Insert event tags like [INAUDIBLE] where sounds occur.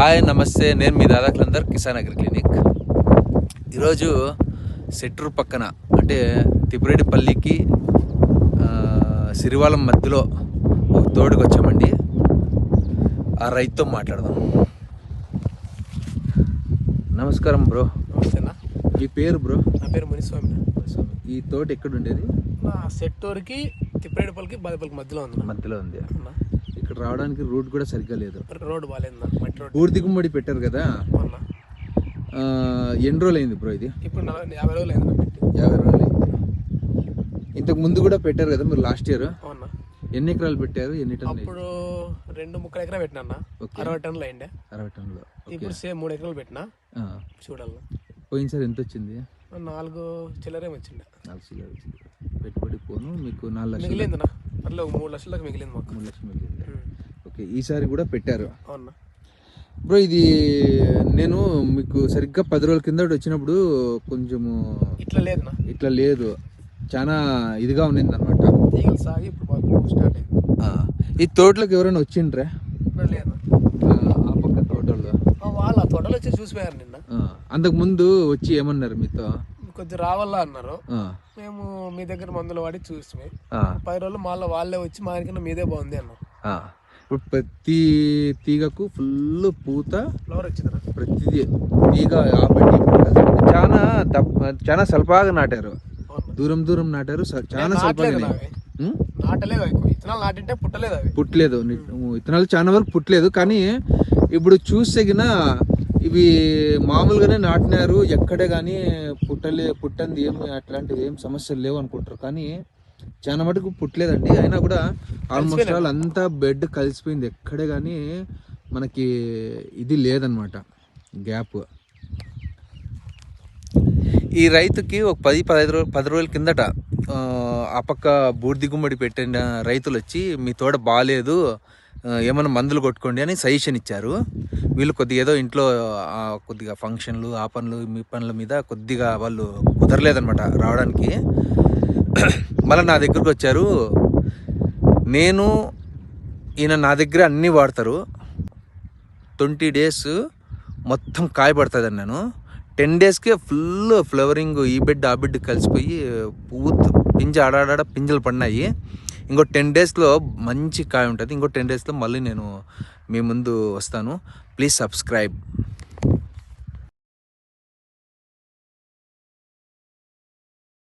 Hi నమస్తే. నేను మీ దాదాకులందర్ కిసాన్ అగ్రి క్లినిక్. ఈరోజు సెట్టూరు పక్కన అంటే తిప్పురేడిపల్లికి ఆ, సిరివాలం మధ్యలో ఒక తోడుకు వచ్చామండి. ఆ రైతుతో మాట్లాడదాం. నమస్కారం బ్రో. నమస్తేనా? మీ పేరు బ్రో? నా పేరు మునిస్వామి. ఈ తోట ఎక్కడ ఉండేది నా సెట్టూర్కి తిప్పేడుపల్లికి బాధపల్లికి మధ్యలో ఉంది మధ్యలో ఉంది. ఇక్కడ రావడానికి రూట్ కూడా సరిగ్గా లేదు. మట్టి రోడ్డు పూర్తి గుమ్మడి పెట్టారు కదా? ఎన్ని రోజులు అయింది బ్రో ఇది? ఇప్పుడు యాభై రోజులు అయింది యాభై రోజులు అయింది ఇంతకు ముందు కూడా పెట్టారు కదా మీరు లాస్ట్ ఇయర్? అవునా? ఎన్ని ఎకరాలు పెట్టారు? ఎన్ని టన్నులు అప్పుడు రెండు ముక్కలు ఎకరా పెట్టినా. అరవై టన్నులు అయిండే. అరవై టన్నులు. ఇప్పుడు సేమ్ మూడు ఎకరాలు పెట్టినా. చూడాలి. పోయినసారి ఎంత వచ్చింది? నాలుగు చిల్లరేం వచ్చిండే. నాలుగు లక్షలు వచ్చింది. పెట్టుబడి పోను మీకు నాలుగు లక్షలు మిగిలిందన్నా? అట్లా ఒక మూడు లక్షల దాకా మిగిలింది మాకు. మూడు లక్షలు మిగిలింది. ఈసారి కూడా పెట్టారు. అవునా? బ్రో ఇది నేను మీకు సరిగ్గా పది రోజుల కింద వచ్చినప్పుడు కొంచెము ఇట్లా లేదన్నా ఇట్లా లేదు. చాలా ఇదిగా ఉన్నింది అనమాట తీగలు సాగి ఇప్పుడు మాకు స్టార్ట్ అయింది. ఈ తోటలోకి ఎవరైనా వచ్చిండ్రా? ఆ, పక్క తోటలో వాళ్ళ తోటలో వచ్చి చూసిపోయారు నిన్న. అంతకు ముందు వచ్చి ఏమన్నారు మీతో? కొద్ది రావాలా అన్నారు. మేము మీ దగ్గర మందులు వాడి చూసి పది రోజులు మళ్ళీ వాళ్ళే వచ్చి మా దగ్గర మీదే బాగుంది అన్నారు. ఇప్పుడు ప్రతి తీగకు ఫుల్ పూత ఫ్లవర్ వచ్చిందా ప్రతి తీగ ఆపండి చాలా చాలా స్వల్పగా నాటారు. దూరం దూరం నాటారు. చాలా నాటింటే పుట్టలేదు విత్తనాలు చాలా వరకు పుట్టలేదు. కానీ ఇప్పుడు చూసేగిన ఇవి మామూలుగానే నాటినారు. ఎక్కడే కానీ పుట్టలే పుట్టంది ఏమి అట్లాంటివి ఏం సమస్యలు లేవు అనుకుంటారు. కానీ చాలా మటుకు పుట్టలేదండి. అయినా కూడా ఆల్మోస్ట్ ఆల్ అంతా బెడ్ కలిసిపోయింది. ఎక్కడే కానీ మనకి ఇది లేదనమాట గ్యాప్. ఈ రైతుకి ఒక పది పదహైదు రోజులు పది రోజుల కిందట ఆ, పక్క బూడిది గుమ్మడి పెట్టిన రైతులు వచ్చి మీ తోట బాగాలేదు ఏమైనా మందులు కొట్టుకోండి అని సజెషన్ ఇచ్చారు. వీళ్ళు కొద్దిగా ఏదో ఇంట్లో కొద్దిగా ఫంక్షన్లు ఆ పనులు మీ పనుల మీద కొద్దిగా వాళ్ళు కుదరలేదనమాట రావడానికి. [CLEARS THROAT] మళ్ళీ నా దగ్గరకు వచ్చారు. నేను ఈయన నా దగ్గర అన్నీ వాడతారు. ట్వంటీ డేస్ మొత్తం కాయ పడుతుంది అన్నాను టెన్ డేస్కే ఫుల్ ఫ్లవరింగ్ ఈ బిడ్డ ఆ బిడ్డ కలిసిపోయి పూత పింజ ఆడాడ పింజలు పడినాయి. ఇంకో టెన్ డేస్లో మంచి కాయ ఉంటుంది. ఇంకో టెన్ డేస్లో మళ్ళీ నేను మీ ముందు వస్తాను. Please subscribe.